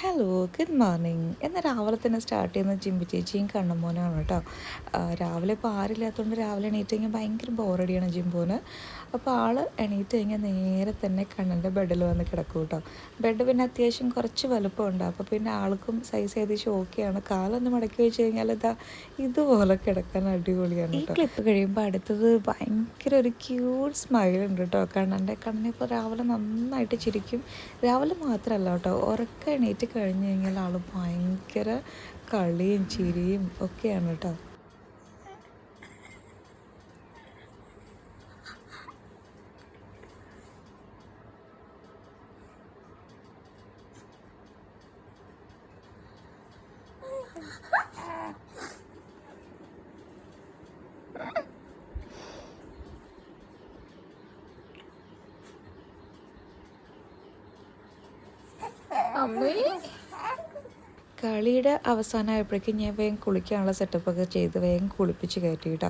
Hello good morning എന്നാൽ രാവിലെ തന്നെ സ്റ്റാർട്ട് ചെയ്യുന്ന ചിമ്പി ചേച്ചിയും കണ്ണമ്മോനാണ് കേട്ടോ രാവിലെ ഇപ്പോൾ ആരില്ലാത്തതുകൊണ്ട് രാവിലെ എണീറ്റ് കഴിഞ്ഞാൽ ഭയങ്കര ബോറടിയാണ് ജിമ്പോന്. അപ്പോൾ ആൾ എണീറ്റ് കഴിഞ്ഞാൽ നേരെ തന്നെ കണ്ണന്റെ ബെഡിൽ വന്ന് കിടക്കും കേട്ടോ ബെഡ് പിന്നെ അത്യാവശ്യം കുറച്ച് വലുപ്പമുണ്ട്. അപ്പോൾ പിന്നെ ആൾക്കും സൈസ് ഏകദേശം ഓക്കെയാണ് കാലൊന്ന് മടക്കി വെച്ച് കഴിഞ്ഞാൽ ഇതാ ഇതുപോലെ കിടക്കാൻ അടിപൊളിയാണ് കേട്ടോ ക്ലിപ്പ് കഴിയുമ്പോൾ അടുത്തത് ഭയങ്കര ഒരു ക്യൂട്ട് സ്മൈൽ ഉണ്ട് കേട്ടോ കണ്ണന്റെ കണ്ണിപ്പോൾ രാവിലെ നന്നായിട്ട് ചിരിക്കും. രാവിലെ മാത്രമല്ല കേട്ടോ ഉറക്കം എണീറ്റ് കഴിഞ്ഞ് കഴിഞ്ഞാൽ ആൾ ഭയങ്കര കളിയും ചിരിയും ഒക്കെയാണ് കേട്ടോ. കളിയുടെ അവസാനമായപ്പോഴേക്കും ഞാൻ വേഗം കുളിക്കാനുള്ള സെറ്റപ്പൊക്കെ ചെയ്ത് വേഗം കുളിപ്പിച്ച് കയറ്റി കേട്ടോ.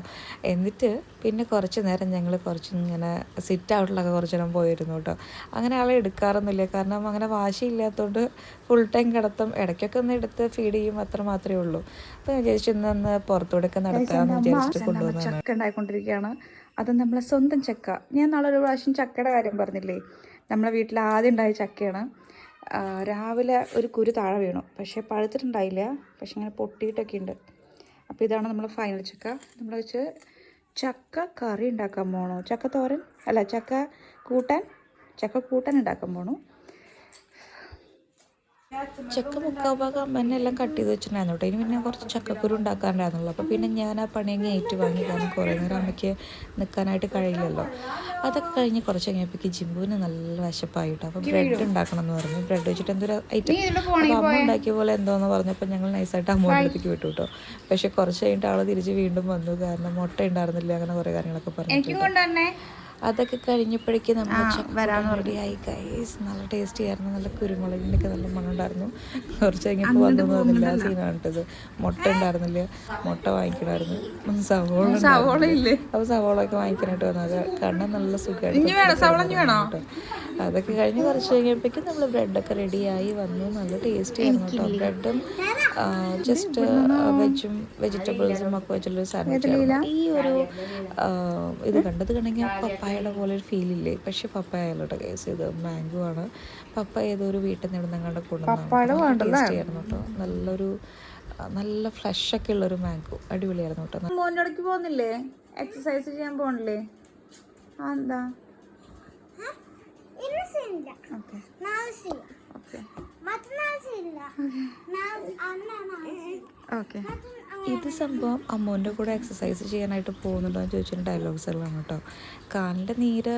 എന്നിട്ട് പിന്നെ കുറച്ച് നേരം ഞങ്ങൾ കുറച്ച് ഇങ്ങനെ സിറ്റ് ഔട്ടിലൊക്കെ കുറച്ച് നേരം പോയിരുന്നു കേട്ടോ. അങ്ങനെ ആളെ എടുക്കാറൊന്നുമില്ല. കാരണം അങ്ങനെ വാശിയില്ലാത്തതുകൊണ്ട് ഫുൾ ടൈം കിടത്തും ഇടയ്ക്കൊക്കെ ഒന്ന് എടുത്ത് ഫീഡ് ചെയ്യും അത്ര മാത്രമേ ഉള്ളൂ. അപ്പോൾ വിചാരിച്ചു ഇന്നൊന്ന് പുറത്തൂടെയൊക്കെ നടത്താമെന്ന് വിചാരിച്ചിട്ട് ചക്ക ഉണ്ടായിക്കൊണ്ടിരിക്കുകയാണ്. അത് നമ്മളെ സ്വന്തം ചക്ക. ഞാൻ നാളെ ഒരു പ്രാവശ്യം ചക്കയുടെ കാര്യം പറഞ്ഞില്ലേ? നമ്മളെ വീട്ടിൽ ആദ്യം ഉണ്ടായ ചക്കയാണ്. രാവിലെ ഒരു കുരു താഴെ വീണു. പക്ഷേ പഴുത്തിട്ടുണ്ടായില്ല. പക്ഷെ ഇങ്ങനെ പൊട്ടിയിട്ടൊക്കെ ഉണ്ട്. അപ്പോൾ ഇതാണ് നമ്മൾ ഫൈനൽ ചക്ക. നമ്മൾ വെച്ച് ചക്ക കറി ഉണ്ടാക്കാൻ പോണു. ചക്ക തോരൻ? അല്ല ചക്ക കൂട്ടാൻ? ചക്ക കൂട്ടാൻ ഉണ്ടാക്കാൻ പോണു. ചക്ക മുക്കാൽ ഭാഗം തന്നെ എല്ലാം കട്ട് ചെയ്ത് വെച്ചിട്ടുണ്ടായിരുന്നു കേട്ടോ. ഇനി പിന്നെ കുറച്ച് ചക്കക്കുരു ഉണ്ടാക്കാറുണ്ടായിരുന്നുള്ളൂ അപ്പോൾ പിന്നെ ഞാൻ ആ പണിയങ്ങ് ഏറ്റു വാങ്ങി കാരണം കുറേ നേരം അമ്മയ്ക്ക് നിൽക്കാനായിട്ട് കഴിയില്ലല്ലോ. അതൊക്കെ കഴിഞ്ഞ് കുറച്ച് കഴിഞ്ഞപ്പോഴേക്ക് ജിമ്പുവിന് നല്ല വിശപ്പായിട്ടോ. അപ്പം അപ്പോൾ ബ്രെഡ് ഉണ്ടാക്കണം എന്ന് പറഞ്ഞു. ബ്രെഡ് വെച്ചിട്ട് എന്തൊരു ഐറ്റം അപ്പോൾ അമ്മ ഉണ്ടാക്കിയ പോലെ എന്തോന്ന് പറഞ്ഞപ്പോൾ ഞങ്ങൾ നൈസായിട്ട് അമ്മയുടെ അടുത്തേക്ക് വിട്ടു കേട്ടോ. പക്ഷെ കുറച്ച് കഴിഞ്ഞിട്ട് ആൾ തിരിച്ച് വീണ്ടും വന്നു. കാരണം മുട്ട ഉണ്ടായിരുന്നില്ല അങ്ങനെ കുറേ കാര്യങ്ങളൊക്കെ പറഞ്ഞു അതൊക്കെ കഴിഞ്ഞപ്പോഴേക്കും നമ്മൾ റെഡി ആയി. ഗൈസ് നല്ല ടേസ്റ്റി ആയിരുന്നു. നല്ല കുരുമുളകിന്റെ ഒക്കെ നല്ല മണ്ണുണ്ടായിരുന്നു കുറച്ച് കഴിഞ്ഞപ്പോൾ വന്നു തോന്നില്ല ആ സീനാണ് കേട്ടത്. മുട്ട ഉണ്ടായിരുന്നില്ല. മുട്ട വാങ്ങിക്കണമായിരുന്നു. സവോള സവോള ഇല്ലേ? അപ്പോൾ സവോള ഒക്കെ വാങ്ങിക്കാനായിട്ട് വന്നത് കണ്ണൻ നല്ല സുഖമായിട്ട് അതൊക്കെ കഴിഞ്ഞ് കുറച്ച് കഴിഞ്ഞപ്പോഴേക്കും നമ്മൾ ബ്രെഡൊക്കെ റെഡിയായി വന്നു. നല്ല ടേസ്റ്റി ആയിരുന്നു കേട്ടോ. ബ്രെഡും ജസ്റ്റ് വെജും വെജിറ്റബിൾസും ഒക്കെ വെച്ചുള്ളൊരു സാൻഡ്വിച്ച് ഈ ഒരു ഇത് കണ്ടത് കണ്ടെങ്കിൽ പപ്പായയുടെ പോലെ ഒരു ഫീൽ ഇല്ലേ? പക്ഷെ പപ്പായ അല്ലോട്ടെ കേസ് ഇത് മാംഗോ ആണ്. പപ്പായ ഏതോ ഒരു വീട്ടിൽ നിന്ന് നിങ്ങളുടെ കൊണ്ടുവന്നു ടേസ്റ്റി ആയിരുന്നു കേട്ടോ. നല്ലൊരു നല്ല ഫ്ലഷ് ഒക്കെ ഉള്ളൊരു മാംഗോ അടിപൊളിയായിരുന്നു കേട്ടോ. മോന്റെ ഇടയ്ക്ക് പോകുന്നില്ലേ? എക്സസൈസ് ചെയ്യാൻ പോകണില്ലേ എന്താ ഇരുപത്തില്ല ഓക്കെ നാളെ ചെയ്യും ഓക്കെ മറ്റന്നാൾ ചെയ്യില്ല നാളെ അന്നാണ് നാളെ ചെയ്യും ഓക്കെ. ഇത് സംഭവം അമ്മൂന്റെ കൂടെ എക്സസൈസ് ചെയ്യാനായിട്ട് പോകുന്നുണ്ടോ എന്ന് ചോദിച്ചിട്ട് ഡയലോഗ്സ് എല്ലാം കേട്ടോ. കാലിന്റെ നീര്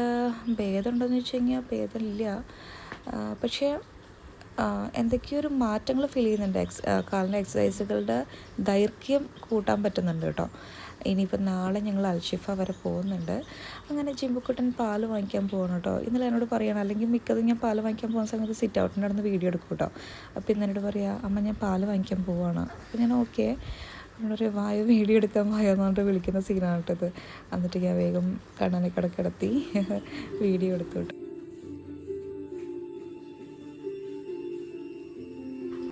ഭേദമുണ്ടോയെന്ന് ചോദിച്ചു കഴിഞ്ഞാൽ ഭേദമില്ല. പക്ഷേ എന്തൊക്കെയോ ഒരു മാറ്റങ്ങൾ ഫീൽ ചെയ്യുന്നുണ്ട് എക്സ് കാലിന്റെ എക്സസൈസുകളുടെ ദൈർഘ്യം കൂട്ടാൻ പറ്റുന്നുണ്ട് കേട്ടോ. ഇനിയിപ്പോൾ നാളെ ഞങ്ങൾ അൽഷിഫ വരെ പോകുന്നുണ്ട്. അങ്ങനെ ചിമ്പുക്കുട്ടൻ പാൽ വാങ്ങിക്കാൻ പോകണം കേട്ടോ. ഇന്നലെ എന്നോട് പറയണം അല്ലെങ്കിൽ മിക്കതും ഞാൻ പാൽ വാങ്ങിക്കാൻ പോകുന്ന സമയത്ത് സിറ്റ് ഔട്ടിന്റെ നടന്ന് വീഡിയോ എടുക്കും കേട്ടോ. അപ്പോൾ ഇന്ന് എന്നോട് പറയാം അമ്മ ഞാൻ പാൽ വാങ്ങിക്കാൻ പോവാണ്. അപ്പോൾ ഞാൻ ഓക്കെ. നമ്മളൊരു വായ വീഡിയോ എടുക്കാൻ വായ എന്ന് പറഞ്ഞിട്ട് വിളിക്കുന്ന സീനാണ് കേട്ടത്. എന്നിട്ട് ഞാൻ വേഗം കണ്ണനെ കിടക്കിടത്തി വീഡിയോ എടുത്തു കേട്ടോ.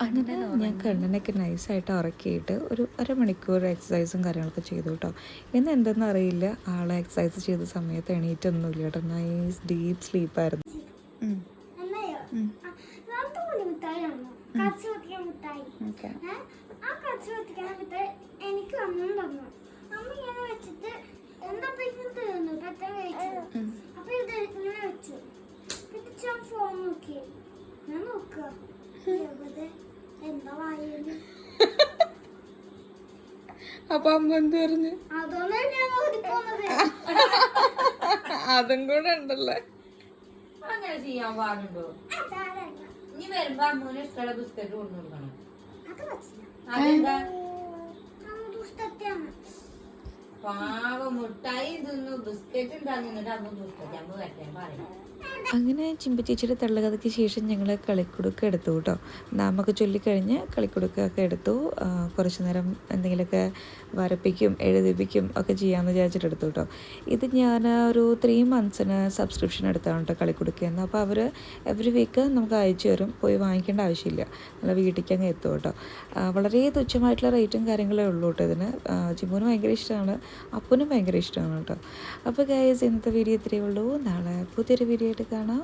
അങ്ങനെ ഞാൻ കണ്ണനൊക്കെ നൈസായിട്ട് ഉറക്കിയിട്ട് ഒരു അരമണിക്കൂർ എക്സസൈസും കാര്യങ്ങളൊക്കെ ചെയ്തു കേട്ടോ. ഇന്ന് എന്തെന്ന് അറിയില്ല. ആളെ എക്സസൈസ് ചെയ്ത സമയത്ത് എണീറ്റൊന്നുമില്ല കേട്ടോ. നൈസ് ഡീപ്പ് സ്ലീപ്പായിരുന്നു എനിക്ക് തന്നു. അമ്മ ഇങ്ങനെ വെച്ചിട്ട് എന്തപ്പോഴേക്കും തീർന്നു പെട്ടെന്ന് കഴിച്ചു? അപ്പൊ ഇത് ഇങ്ങനെ വെച്ചു. പിന്നെ ഞാൻ ഫോൺ നോക്കി. ഞാൻ നോക്കുക. അപ്പൊ അമ്മ എന്ത് പറഞ്ഞു? ഞാൻ ഓടിപ്പോന്നത് അതും കൂടെ ഉണ്ടല്ലേ? അങ്ങനെ ചെയ്യാൻ പാടുണ്ടോ? സാരമില്ല. ഇനി വരുമ്പോ അമ്മൂന് ഇഷ്ടമുള്ള ബിസ്ക്കറ്റ് കൊണ്ടു കൊടുക്കണം. അത് പറ്റില്ല അതെന്താ? അമ്മ അങ്ങനെ ചിമ്പച്ചേച്ചിയുടെ തള്ളുകഥയ്ക്ക് ശേഷം ഞങ്ങൾ കളിക്കുടുക്ക എടുത്തു കേട്ടോ. നാമൊക്കെ ചൊല്ലിക്കഴിഞ്ഞ് കളിക്കുടുക്കൊക്കെ എടുത്തു. കുറച്ച് നേരം എന്തെങ്കിലുമൊക്കെ വരപ്പിക്കും എഴുതിപ്പിക്കും ഒക്കെ ചെയ്യാമെന്ന് വിചാരിച്ചിട്ട് എടുത്തു കേട്ടോ. ഇത് ഞാൻ ഒരു ത്രീ മന്ത്സിന് സബ്സ്ക്രിപ്ഷൻ എടുത്താണ് കേട്ടോ കളിക്കുടുക്കയെന്ന് അപ്പോൾ അവർ എവറി വീക്ക് നമുക്ക് അയച്ചു തരും. പോയി വാങ്ങിക്കേണ്ട ആവശ്യമില്ല. നല്ല വീട്ടിലേക്ക് അങ്ങ് എത്തും കേട്ടോ. വളരെ തുച്ഛമായിട്ടുള്ള റേറ്റും കാര്യങ്ങളേ ഉള്ളൂ കേട്ടോ ഇതിന്. ചിമ്പൂന് ഭയങ്കര ഇഷ്ടമാണ്. അപ്പനും ഭയങ്കര ഇഷ്ടമാണ് കേട്ടോ. അപ്പോൾ ഗൈസ് ഇന്നത്തെ വീഡിയോ ഇത്രയേ ഉള്ളൂ. നാളെ പുതിയൊരു വീഡിയോ ആയിട്ട് കാണാം.